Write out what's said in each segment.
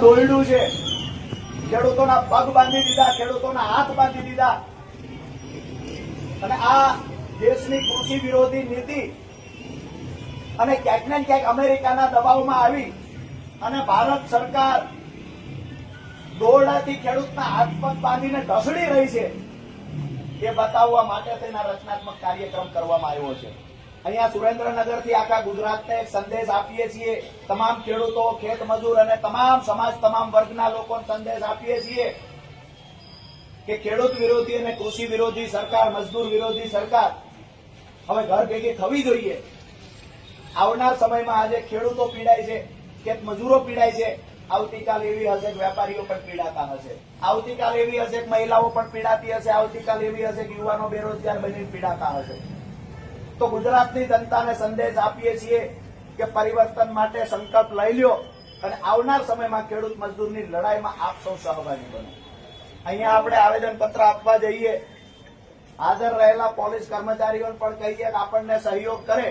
દોરડું છે. ખેડૂતોના પગ બાંધી દીધા, ખેડૂતોના હાથ બાંધી દીધા. અને આ દેશની કૃષિ વિરોધી નીતિ અને ક્યાંક ને ક્યાંક અમેરિકાના દબાવમાં આવી અને ભારત સરકાર દોરડાથી ખેડૂતના હાથ પગ બાંધીને ઢસડી રહી છે. એ બતાવવા માટે તેના રચનાત્મક કાર્યક્રમ કરવામાં આવ્યો છે. અહીંયા સુરેન્દ્રનગરથી આખા ગુજરાતને એક સંદેશ આપીએ છીએ. તમામ ખેડૂતો, ખેત મજૂર અને તમામ સમાજ, તમામ વર્ગના લોકોને સંદેશ આપીએ છીએ કે ખેડૂત વિરોધી અને કૃષિ વિરોધી સરકાર, મજદૂર વિરોધી સરકાર હવે ઘર ભેગી થવી જોઈએ. આવનાર સમયમાં આજે ખેડૂતો પીડાય છે, ખેત મજૂરો પીડાય છે. આવતીકાલ એવી હશે કે વેપારીઓ પણ પીડાતા હશે. આવતીકાલ એવી હશે કે મહિલાઓ પણ પીડાતી હશે. આવતીકાલ એવી હશે કે યુવાનો બેરોજગાર બની પીડાતા હશે. તો ગુજરાતની જનતાને સંદેશ આપીએ છીએ કે પરિવર્તન માટે સંકલ્પ લઈ લ્યો અને આવનાર સમયમાં ખેડૂત મજદૂરની લડાઈમાં આપ સૌ સહભાગી બનો. અહીંયા આપણે આવેદન પત્ર આપવા જઈએ. હાજર રહેલા પોલીસ કર્મચારીઓને પણ કહીએ કે આપણને સહયોગ કરે.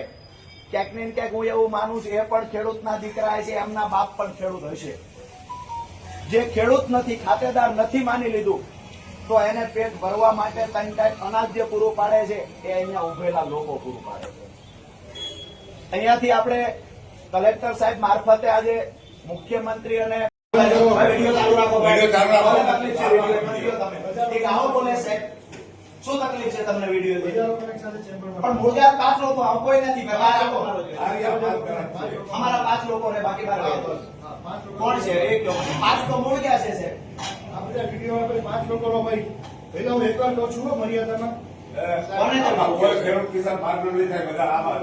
ક્યાંક ને ક્યાંક હું એવું માનું છું, એ પણ ખેડૂતના દીકરા છે, એમના બાપ પણ ખેડૂત હશે. જે ખેડૂત નથી, ખાતેદાર નથી માની લીધું તો એને પેટ ભરવા માટે ત્રણ ટાઈમ અનાજ જે પૂરું પાડે છે એ અહીંયા ઉભેલા લોકો પૂરું પાડે છે. અહીંયાથી આપણે કલેક્ટર સાહેબ મારફતે આજે મુખ્યમંત્રી અને વીડિયો ચાલુ રાખો. વીડિયો ચાલુ રાખો. આવો બોલે સાહેબ. શું તકલીફ છે તમને વિડિયો પણ મૂળગાત પાંચ લોકો આમ કોઈ નથી અમારા પાંચ લોકો ને બાકી બાર લોકો. કોણ છે? એક લોકો. પાંચ તો મૂળ ગયા છે સાહેબ? થાય બધા આમાં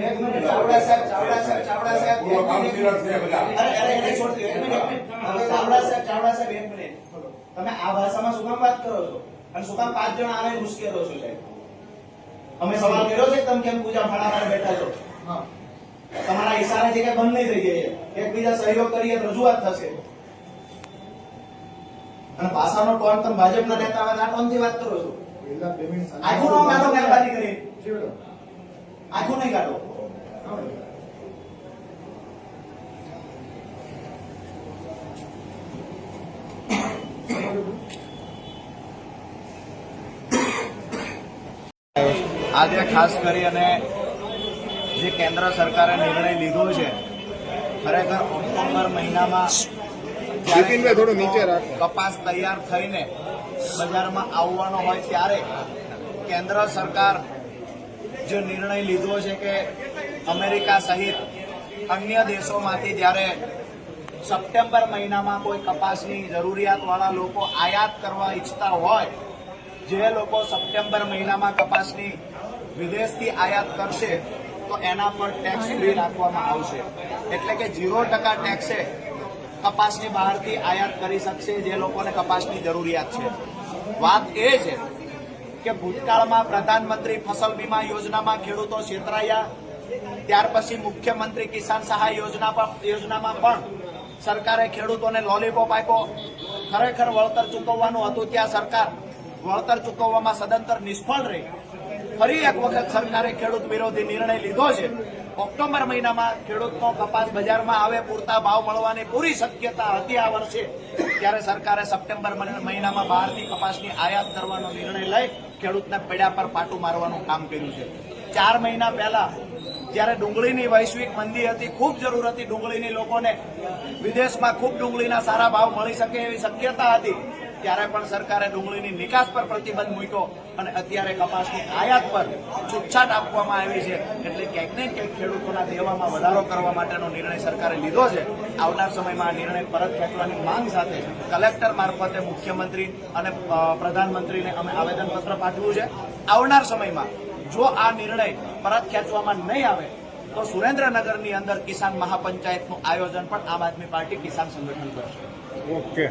એક મિનિટ ચાવડા સાહેબ ચાવડા સાહેબ ચાવડા સાહેબ પૂર્વ એક મિનિટ. કાઉન્સિલર છે બધા. અરે અરે એને છોડ દો એક મિનિટ એક મિનિટ. હવે ચાવડા સાહેબ ચાવડા સાહેબ એક મિનિટ. તમે આ ભાષામાં શું કામ વાત કરો છો? અને શું કામ પાંચ જણા આવે મુશ્કેલો શું છે? અમે સવાલ કર્યો છે તમે કેમ પૂજા ફટાફટ બેઠા છો? તમારા ઈશારે છે કે બંધ નહીં થઈ જાય એકબીજા સહયોગ કરીએ રજૂઆત થશે. અને ભાષાનો ટોન તમે ભાજપના નેતા આ ટોનથી વાત કરો છો. આખું નો કાઢો મહેરબાની કરી. આખું નહીં કાઢો. આજે ખાસ કરી અને જે કેન્દ્ર સરકારે નિર્ણય લીધો છે ખરેખર ઓક્ટોબર મહિનામાં જ્યારે થોડું નીચે કપાસ તૈયાર થઈને બજારમાં આવવાનો હોય ત્યારે કેન્દ્ર સરકાર જે નિર્ણય લીધો છે કે અમેરિકા સહિત અન્ય દેશોમાંથી જ્યારે સપ્ટેમ્બર મહિનામાં કોઈ કપાસની જરૂરિયાતવાળા લોકો આયાત કરવા ઈચ્છતા હોય જે લોકો સપ્ટેમ્બર મહિનામાં કપાસની વિદેશથી આયાત કરશે તો એના પર ટેક્સ ફ્રી રાખવામાં આવશે. એટલે કે ઝીરો ટકા ટેક્સે કપાસની બહારથી આયાત કરી શકશે જે લોકોને કપાસની જરૂરિયાત છે. વાત એ છે કે ભૂતકાળમાં પ્રધાનમંત્રી ફસલ બીમા યોજનામાં ખેડૂતો છેતરાયા, ત્યાર પછી મુખ્યમંત્રી કિસાન સહાય યોજના પર- યોજનામાં પણ સરકારે ખેડૂતોને લોલીપોપ આપ્યો. ખરેખર વળતર ચૂકવવાનું હતું ત્યાં સરકાર. વળતર ચૂકવવામાં સદંતર નિષ્ફળ રહી. ફરી એક વખત સરકારે ખેડૂત વિરોધી નિર્ણય લીધો છે. ઓક્ટોબર મહિનામાં ખેડૂતનો કપાસ બજારમાં આવે, પૂરતા ભાવ મળવાની પૂરી શક્યતા હતી આ વર્ષે. ત્યારે સરકારે સપ્ટેમ્બર મહિનામાં બહારથી કપાસની આયાત કરવાનો નિર્ણય લઈ ખેડૂતને પેડા પર પાટું મારવાનું કામ કર્યું છે. ચાર મહિના પહેલા જ્યારે ડુંગળીની વૈશ્વિક મંદી હતી, ખૂબ જરૂર હતી ડુંગળીની લોકોને વિદેશમાં ખૂબ ડુંગળીના સારા ભાવ મળી શકે એવી શક્યતા હતી. ત્યારે પણ સરકારે ડુંગળીની નિકાસ પર પ્રતિબંધ મૂક્યો અને અત્યારે કપાસની આયાત પર છૂટછાટ આપવામાં આવી છે. એટલે ક્યાંક ને ક્યાંક ખેડૂતોના દેવામાં વધારો કરવા માટેનો નિર્ણય સરકારે લીધો છે. આવનાર સમયમાં આ નિર્ણય પરત ખેંચવાની માંગ સાથે કલેક્ટર મારફતે મુખ્યમંત્રી અને પ્રધાનમંત્રીને અમે આવેદનપત્ર પાઠવ્યું છે. આવનાર સમયમાં જો આ નિર્ણય પરત ખેંચવામાં નહીં આવે, તો સુરેન્દ્રનગરની અંદર કિસાન મહાપંચાયતનું આયોજન પણ આમ આદમી પાર્ટી કિસાન સંગઠન કરશે. ઓકે.